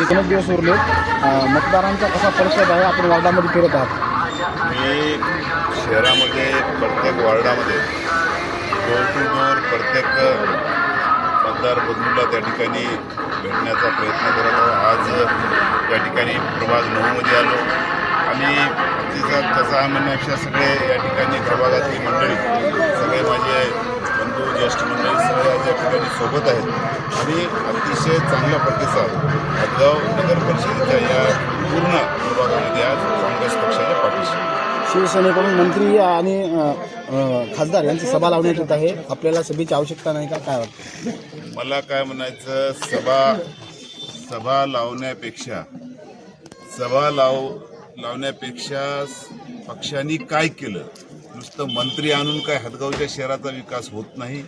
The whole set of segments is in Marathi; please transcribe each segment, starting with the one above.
एकूणच दिवस उरले. मतदारांचा कसा परिषद आहे? आपण वार्डामध्ये फिरत आहात. मी शहरामध्ये प्रत्येक वार्डामध्ये डोर टू डोर प्रत्येक मतदार बंधूला त्या ठिकाणी भेटण्याचा प्रयत्न करत आहोत. आज या ठिकाणी प्रभाग नऊमध्ये आलो. आणि तिचा तसा म्हणण्यापेक्षा सगळे या ठिकाणी प्रभागातली मंडळी सगळे माझे ज्येष्ठ मंडळी सगळे आज या ठिकाणी सोबत आहेत. आणि अतिशय चांगला प्रतिसाद हदगाव नगर परिषदेच्या या पूर्ण प्रभागामध्ये आज काँग्रेस पक्षाच्या पाठीशी. शिवसेनेकडून मंत्री आणि खासदार यांची सभा लावण्यात येत आहे. आपल्याला सभेची आवश्यकता नाही का? काय वाटतं? मला काय म्हणायचं सभा सभा लावण्यापेक्षा सभा लाव लावण्यापेक्षा पक्षांनी काय केलं? नुसतं मंत्री आणून काय हदगावच्या शहराचा विकास होत नाही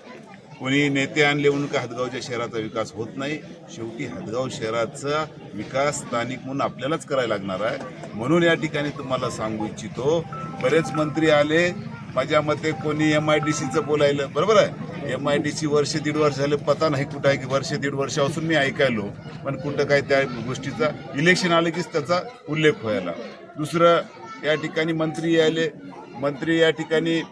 कोणी नेते आणले म्हणून काय हदगावच्या शहराचा विकास होत नाही शेवटी हदगाव शहराचा विकास स्थानिक म्हणून आपल्यालाच करायला लागणार आहे. म्हणून या ठिकाणी तुम्हाला सांगू इच्छितो बरेच मंत्री आले माझ्या मते कोणी एम आय डी सीचं बोलायलं बरोबर आहे? एम आय डी सी वर्ष दीड वर्ष झाले पता नाही कुठं आहे की वर्ष दीड वर्षापासून मी ऐकायलो पण कुठं काय त्या गोष्टीचा इलेक्शन आलं कीच त्याचा उल्लेख व्हायला. दुसरं या ठिकाणी मंत्री यायले मंत्री या ठिकाणी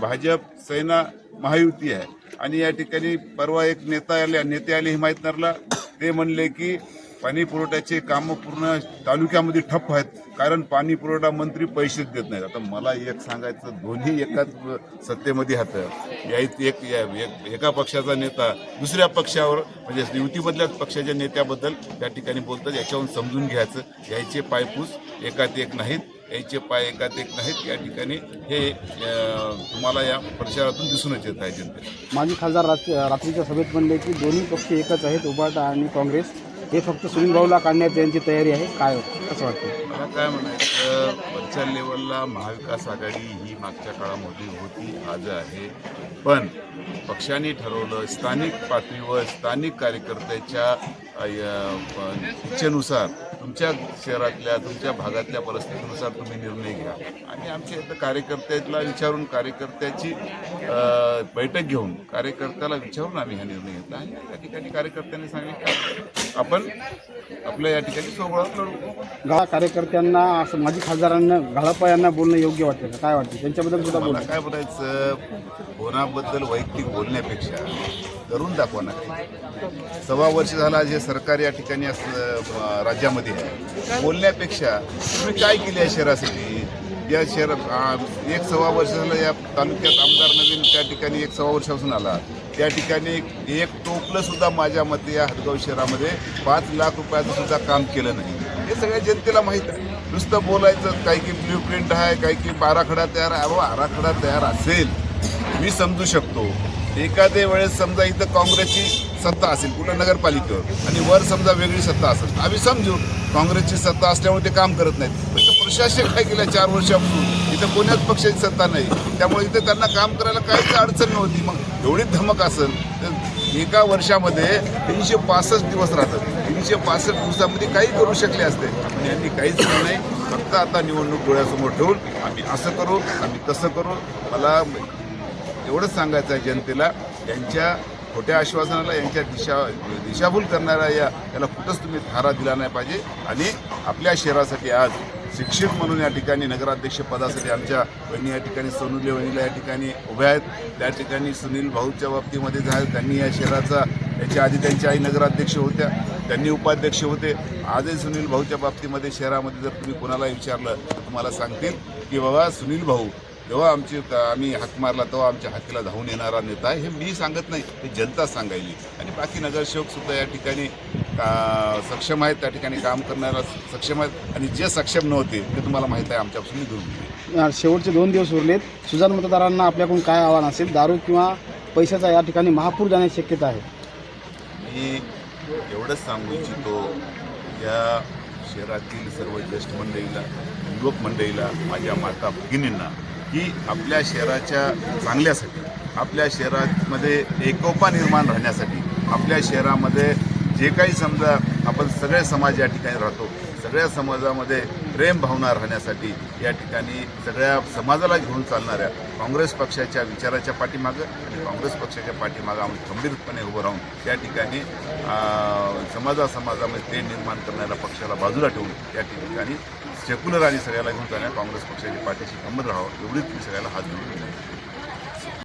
भाजप सेना महायुती आहे. आणि या ठिकाणी परवा एक नेता आले नेते आले हे माहीत नरला. ते म्हणले की पाणी पुरवठ्याचे कामं पूर्ण तालुक्यामध्ये ठप्प आहेत कारण पाणी पुरवठा मंत्री पैसेच देत नाहीत. आता मला एक सांगायचं दोन्ही एकाच सत्तेमध्ये हात या एक या- एक- एका पक्षाचा नेता दुसऱ्या पक्षावर म्हणजे युतीमधल्याच पक्षाच्या नेत्याबद्दल त्या ठिकाणी बोलतात. याच्यावरून समजून घ्यायचं. यायचे पायपूस एकात एक नाहीत. यायचे पाय एकात एक नाहीत. या ठिकाणी हे तुम्हाला या प्रचारातून दिसूनच येत आहे जनतेला. माजी खासदार रात्री रात्रीच्या सभेत म्हणले की दोन्ही पक्ष एकच आहेत उबाटा आणि काँग्रेस. हे फक्त सुनील भाऊला काढण्यात यांची तयारी आहे. काय कसं वाटतं मला काय म्हणायचं? वरच्या लेवलला महाविकास आघाडी ही मागच्या काळामध्ये होती आज आहे. पण पक्षाने ठरवलं स्थानिक पातळीवर स्थानिक कार्यकर्त्याच्या इच्छेनुसार तुमच्या शहरातल्या तुमच्या भागातल्या परिस्थितीनुसार तुम्ही निर्णय घ्या. आणि आमच्या इथं कार्यकर्त्याला विचारून कार्यकर्त्याची बैठक घेऊन कार्यकर्त्याला विचारून आम्ही हा निर्णय घेतला. आणि त्या ठिकाणी कार्यकर्त्यांनी सांगितलं आपण आपल्या या ठिकाणी लढू गाळा कार्यकर्त्यांना असं माजी खासदारांना गाळापा यांना बोलणं योग्य वाटतं का? काय वाटतं? त्यांच्याबद्दल सुद्धा बोला काय बोलायचं? होण्याबद्दल वैयक्तिक बोलण्यापेक्षा करून दाखवा ना. काही. सव्वा वर्ष झाला जे सरकार या ठिकाणी राज्यामध्ये आहे. बोलण्यापेक्षा तुम्ही काय केले या शहरासाठी? या शहरात एक सव्वा वर्ष झालं या तालुक्यात आमदार नवीन त्या ठिकाणी एक सव्वा वर्षापासून आला. त्या ठिकाणी एक टोपलं सुद्धा माझ्या मते या हदगाव शहरामध्ये पाच लाख रुपयाचं सुद्धा काम केलं नाही. हे सगळ्या जनतेला माहीत आहे. नुसतं बोलायचं काही की ब्ल्यू प्रिंट आहे काही की आराखडा तयार आहे. अहो आराखडा तयार असेल. मी समजू शकतो. एखाद्या वेळेस समजा इथं काँग्रेसची सत्ता असेल कुठं नगरपालिकेवर आणि वर समजा वेगळी सत्ता असेल. आम्ही समजू काँग्रेसची सत्ता असल्यामुळे ते काम करत नाहीत. पण प्रशासक काय केलं चार वर्षापासून? इथं कोण्याच पक्षाची सत्ता नाही. त्यामुळे इथे त्यांना काम करायला काहीच अडचण नव्हती. मग एवढी धमक असेल तर एका वर्षामध्ये तीनशे पासष्ट दिवस राहतात. तीनशे पासष्ट दिवसामध्ये काही करू शकले असते. पण यांनी काहीच केलं नाही. फक्त आता निवडणूक डोळ्यासमोर ठेवून आम्ही असं करू आम्ही तसं करू. मला एवढंच सांगायचं आहे जनतेला यांच्या खोट्या आश्वासनाला यांच्या दिशा दिशाभूल करणाऱ्या या याला कुठंच तुम्ही थारा दिला नाही पाहिजे. आणि आपल्या शहरासाठी आज शिक्षक म्हणून या ठिकाणी नगराध्यक्ष पदासाठी आमच्या बहिणी या ठिकाणी सोनुले वहिनीला या ठिकाणी उभ्या आहेत. त्या ठिकाणी सुनील भाऊच्या बाबतीमध्ये झालं त्यांनी या शहराचा याच्या आधी त्यांच्या आई नगराध्यक्ष होत्या त्यांनी उपाध्यक्ष होते. आजही सुनील भाऊच्या बाबतीमध्ये शहरामध्ये जर तुम्ही कोणाला विचारलं तर तुम्हाला सांगतील की बाबा सुनील भाऊ जेव्हा आमची आम्ही हाक मारला तेव्हा आमच्या हातीला धावून येणारा नेता आहे हे मी सांगत नाही हे जनता सांगायली. आणि बाकी नगरसेवकसुद्धा या ठिकाणी का- सक्षम आहेत त्या ठिकाणी काम करणारा सक्षम आहेत? आणि जे सक्षम नव्हते ते तुम्हाला माहीत आहे आमच्यापासून निघून गेले. शेवटचे दोन दिवस उरलेत. सुजान मतदारांना आपल्याकडून काय आव्हान असेल? दारू किंवा पैशाचा या ठिकाणी महापूर जाण्याची शक्यता आहे. मी एवढंच सांगू इच्छितो या शहरातील सर्व ज्येष्ठ मंडळीला युवक मंडळीला माझ्या माता भगिनींना की आपल्या शहराच्या चांगल्यासाठी आपल्या शहरामध्ये एकोपा निर्माण राहण्यासाठी आपल्या शहरामध्ये जे काही समजा आपण सगळे समाज या ठिकाणी राहतो सगळ्या समाजामध्ये प्रेम भावना राहण्यासाठी या ठिकाणी सगळ्या समाजाला घेऊन चालणाऱ्या काँग्रेस पक्षाच्या विचाराच्या पाठीमागं आणि काँग्रेस पक्षाच्या पाठीमागं आम्ही खंबीरपणे उभं राहून त्या ठिकाणी समाजासमाजामध्ये समाजा समाजामध्ये ते निर्माण करणाऱ्या पक्षाला बाजूला ठेवून त्या ठिकाणी सेक्युलर आणि सगळ्याला घेऊन जाण्या काँग्रेस पक्षाच्या पाठीशी खंबीर राहावं एवढीच मी सगळ्याला हात जोडून